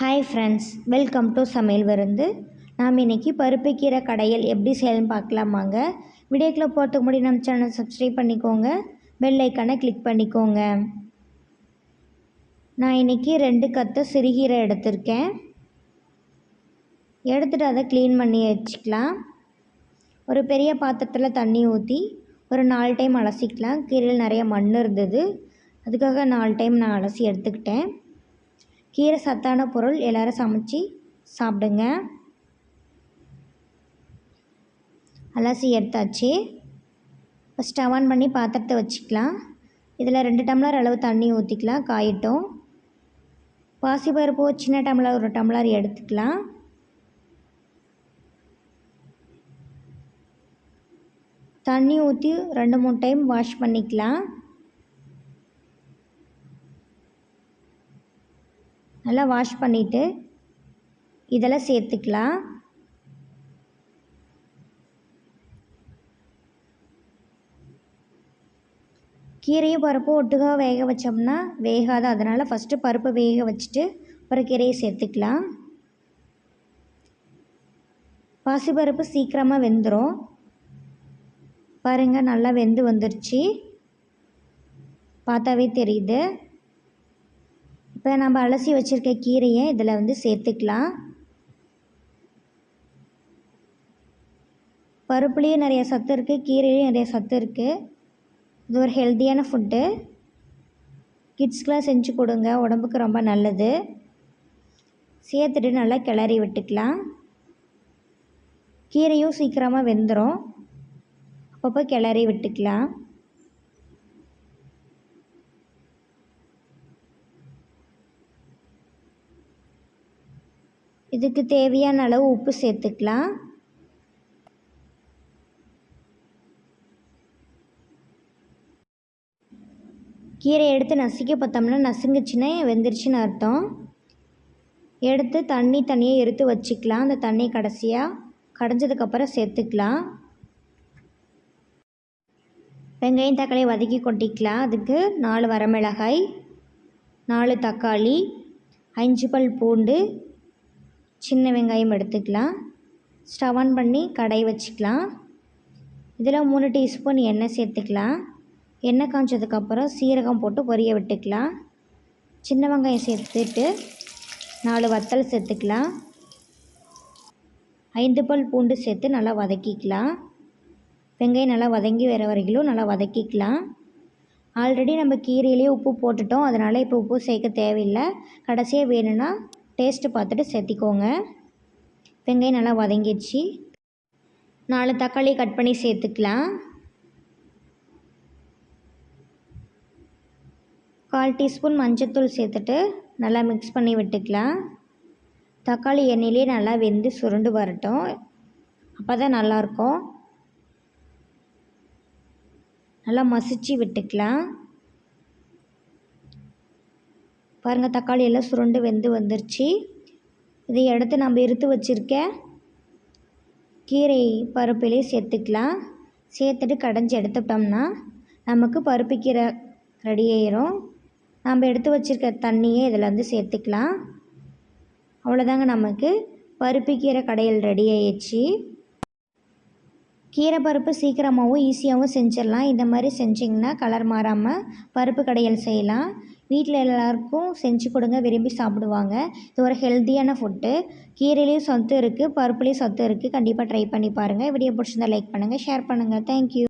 Hi friends welcome to சமையல் விருந்து. நாம் இன்றைக்கி பருப்புக்கீரை கடையில் எப்படி செய்யணும்னு பார்க்கலாமாங்க வீடியோக்குள்ளே போகிறதுக்கு முன்னாடி நம்ம சேனல் சப்ஸ்கிரைப் பண்ணிக்கோங்க. பெல் ஐக்கானை கிளிக் பண்ணிக்கோங்க. நான் இன்றைக்கி ரெண்டு கத்தை சிறுகீரை எடுத்திருக்கேன். எடுத்துகிட்டு அதை க்ளீன் பண்ணி வச்சுக்கலாம். ஒரு பெரிய பாத்திரத்தில் தண்ணி ஊற்றி ஒரு நாலு டைம் அலசிக்கலாம். கீரையில் நிறைய மண் இருந்தது. அதுக்காக நாலு டைம் நான் அலசி எடுத்துக்கிட்டேன். கீரை சத்தான பொருள் எல்லோரும் சமைச்சி சாப்பிடுங்க. அலசி எடுத்தாச்சு. ஃபஸ்ட் ஆன் பண்ணி பாத்திரத்தை வச்சுக்கலாம். இதில் ரெண்டு டம்ளர் அளவு தண்ணி ஊற்றிக்கலாம் காயட்டும். பாசிப்பருப்பு சின்ன டம்ளர் ஒரு டம்ளர் எடுத்துக்கலாம். தண்ணி ஊற்றி ரெண்டு மூணு டைம் வாஷ் பண்ணிக்கலாம். நல்லா வாஷ் பண்ணிவிட்டு இதெல்லாம் சேர்த்துக்கலாம். கீரையும் பருப்பும் ஒட்டுக்காக வேக வச்சோம்னா வேகாது. அதனால் ஃபஸ்ட்டு பருப்பை வேக வச்சுட்டு அப்புறம் கீரையை சேர்த்துக்கலாம். பாசிப்பருப்பு சீக்கிரமாக வெந்துடும் பாருங்கள் நல்லா வெந்து வந்துருச்சு. பார்த்தாவே தெரியுது. இப்போ நம்ம அலசி வச்சுருக்க கீரையை இதில் வந்து சேர்த்துக்கலாம். பருப்புலேயும் நிறைய சத்து இருக்குது கீரையிலையும் நிறைய சத்து இருக்குது இது ஒரு ஹெல்த்தியான ஃபுட்டு. கிட்ஸ்க்கெலாம் செஞ்சு கொடுங்க உடம்புக்கு ரொம்ப நல்லது. சேர்த்துட்டு நல்லா கிளறி விட்டுக்கலாம். கீரையும் சீக்கிரமாக வெந்துடும் அப்பப்போ கிளறி விட்டுக்கலாம். இதுக்கு தேவையான அளவு உப்பு சேர்த்துக்கலாம். கீரை எடுத்து நசுக்க பார்த்தோம்னா நசுங்குச்சுன்னா வெந்துருச்சுன்னு அர்த்தம். எடுத்து தண்ணி தண்ணியை எடுத்து வச்சுக்கலாம். அந்த தண்ணி கடைசியாக கடைஞ்சதுக்கப்புறம் சேர்த்துக்கலாம். வெங்காயம் தக்காளி வதக்கி கொட்டிக்கலாம். அதுக்கு நாலு வரமிளகாய் நாலு தக்காளி அஞ்சு பல் பூண்டு சின்ன வெங்காயம் எடுத்துக்கலாம். ஸ்டவ் ஆன் பண்ணி கடாய் வச்சுக்கலாம். இதில் மூணு டீஸ்பூன் எண்ணெய் சேர்த்துக்கலாம். எண்ணெய் காய்ச்சதுக்கப்புறம் சீரகம் போட்டு பொரிய விட்டுக்கலாம். சின்ன வெங்காயம் சேர்த்துட்டு நாலு வத்தல் சேர்த்துக்கலாம். ஐந்து பல் பூண்டு சேர்த்து நல்லா வதக்கிக்கலாம். வெங்காயம் நல்லா வதங்கி வர வரைக்கும் நல்லா வதக்கிக்கலாம். ஆல்ரெடி நம்ம கீரையிலேயே உப்பு போட்டுட்டோம். அதனால் இப்போ உப்பு சேர்க்க தேவையில்லை. கடைசியாக வேணும்னா டேஸ்ட்டு பார்த்துட்டு சேர்த்திக்கோங்க. வெங்காயம் நல்லா வதங்கிடுச்சு. நாலு தக்காளி கட் பண்ணி சேர்த்துக்கலாம். கால் டீஸ்பூன் மஞ்சத்தூள் சேர்த்துட்டு நல்லா மிக்ஸ் பண்ணி விட்டுக்கலாம். தக்காளி எண்ணெயிலே நல்லா வெந்து சுருண்டு வரட்டும். அப்போ தான் நல்லாயிருக்கும். நல்லா மசிச்சு விட்டுக்கலாம். பாருங்கள் தக்காளி எல்லாம் சுருண்டு வெந்து வந்துருச்சு. இதை எடுத்து நம்ம இருத்து வச்சுருக்க கீரை பருப்பிலே சேர்த்துக்கலாம். சேர்த்துட்டு கடைஞ்சி எடுத்துட்டோம்னா நமக்கு பருப்பு கீரை ரெடி ஆயிரும். நம்ம எடுத்து வச்சுருக்க தண்ணியே இதில் வந்து சேர்த்துக்கலாம். அவ்வளோதாங்க நமக்கு பருப்பு கீரை கடையில் ரெடி ஆயிடுச்சு. கீரை பருப்பு சீக்கிரமாகவும் ஈஸியாகவும் செஞ்சிடலாம். இந்த மாதிரி செஞ்சிங்கன்னா கலர் மாறாமல் பருப்பு கடையல் செய்யலாம். வீட்டில் எல்லாருக்கும் செஞ்சு கொடுங்க விரும்பி சாப்பிடுவாங்க. இது ஒரு ஹெல்த்தியான ஃபுட்டு கீரையிலையும் சத்து இருக்குது பருப்புலேயும் சத்து இருக்குது கண்டிப்பாக ட்ரை பண்ணி பாருங்கள் வீடியோ பிடிச்சிருந்தா லைக் பண்ணுங்கள் ஷேர் பண்ணுங்கள் தேங்க் யூ